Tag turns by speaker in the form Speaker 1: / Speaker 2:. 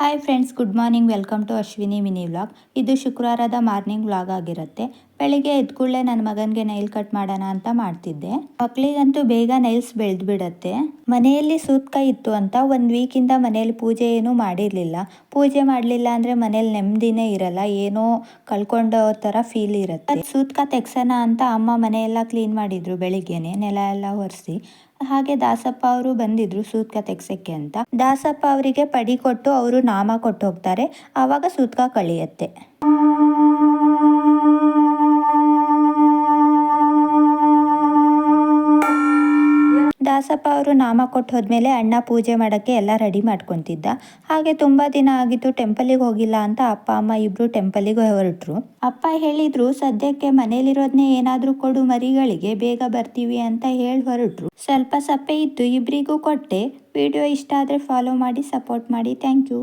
Speaker 1: Hi friends good morning welcome to Ashwini mini vlog ಇದು ಶುಕ್ರವಾರದ morning vlog ಆಗಿರುತ್ತೆ. ಬೆಳಿಗ್ಗೆ ಎದ್ದ ಕೂಡಲೇ ನನ್ನ ಮಗನಿಗೆ ನೈಲ್ ಕಟ್ ಮಾಡೋಣ ಅಂತ ಮಾಡ್ತಿದ್ದೆ. ಮಕ್ಕಳಿಗಂತೂ ಬೇಗ ನೈಲ್ಸ್ ಬೆಳೆದು ಬಿಡತ್ತೆ ಮನೆಯಲ್ಲಿ ಸೂತ್ಕ ಇತ್ತು ಅಂತ ಒಂದು ವೀಕಿಂದ ಮನೆಯಲ್ಲಿ ಪೂಜೆ ಏನೂ ಮಾಡಿರಲಿಲ್ಲ. ಪೂಜೆ ಮಾಡಲಿಲ್ಲ ಅಂದರೆ ಮನೇಲಿ ನೆಮ್ಮದಿನೇ ಇರಲ್ಲ, ಏನೋ ಕಳ್ಕೊಂಡೋ ಥರ ಫೀಲ್ ಇರುತ್ತೆ. ಸೂತ್ಕ ತೆಗ್ಸೋಣ ಅಂತ ಅಮ್ಮ ಮನೆಯೆಲ್ಲ ಕ್ಲೀನ್ ಮಾಡಿದ್ರು ಬೆಳಿಗ್ಗೆನೆ, ನೆಲ ಎಲ್ಲ ಒರೆಸಿ. ಹಾಗೆ ದಾಸಪ್ಪ ಅವರು ಬಂದಿದ್ರು ಸೂತ್ಕ ತೆಗ್ಸಕ್ಕೆ ಅಂತ. ದಾಸಪ್ಪ ಅವರಿಗೆ ಪಡಿ ಕೊಟ್ಟು ಅವರು ನಾಮ ಕೊಟ್ಟು ಹೋಗ್ತಾರೆ. ಆವಾಗ ಸೂತ್ಕ ಕಳಿಯತ್ತೆ. ದಾಸಪ್ಪ ಅವರು ನಾಮ ಕೊಟ್ಟು ಹೋದ್ಮೇಲೆ ಅಣ್ಣ ಪೂಜೆ ಮಾಡೋಕ್ಕೆ ಎಲ್ಲ ರೆಡಿ ಮಾಡ್ಕೊತಿದ್ದ. ಹಾಗೆ ತುಂಬ ದಿನ ಆಗಿತ್ತು ಟೆಂಪಲಿಗೆ ಹೋಗಿಲ್ಲ ಅಂತ ಅಪ್ಪ, ಅಮ್ಮ ಇಬ್ರು ಟೆಂಪಲಿಗೆ ಹೊರಟರು. ಅಪ್ಪ ಹೇಳಿದ್ರು, ಸದ್ಯಕ್ಕೆ ಮನೇಲಿರೋದನ್ನೇ ಏನಾದರೂ ಕೊಡು ಮರಿಗಳಿಗೆ, ಬೇಗ ಬರ್ತೀವಿ ಅಂತ ಹೇಳಿ ಹೊರಟರು. ಸ್ವಲ್ಪ ಸಪ್ಪೆ ಇತ್ತು ಇಬ್ಬರಿಗೂ ಕೊಟ್ಟೆ. ವಿಡಿಯೋ ಇಷ್ಟ ಆದರೆ ಫಾಲೋ ಮಾಡಿ ಸಪೋರ್ಟ್ ಮಾಡಿ. Thank you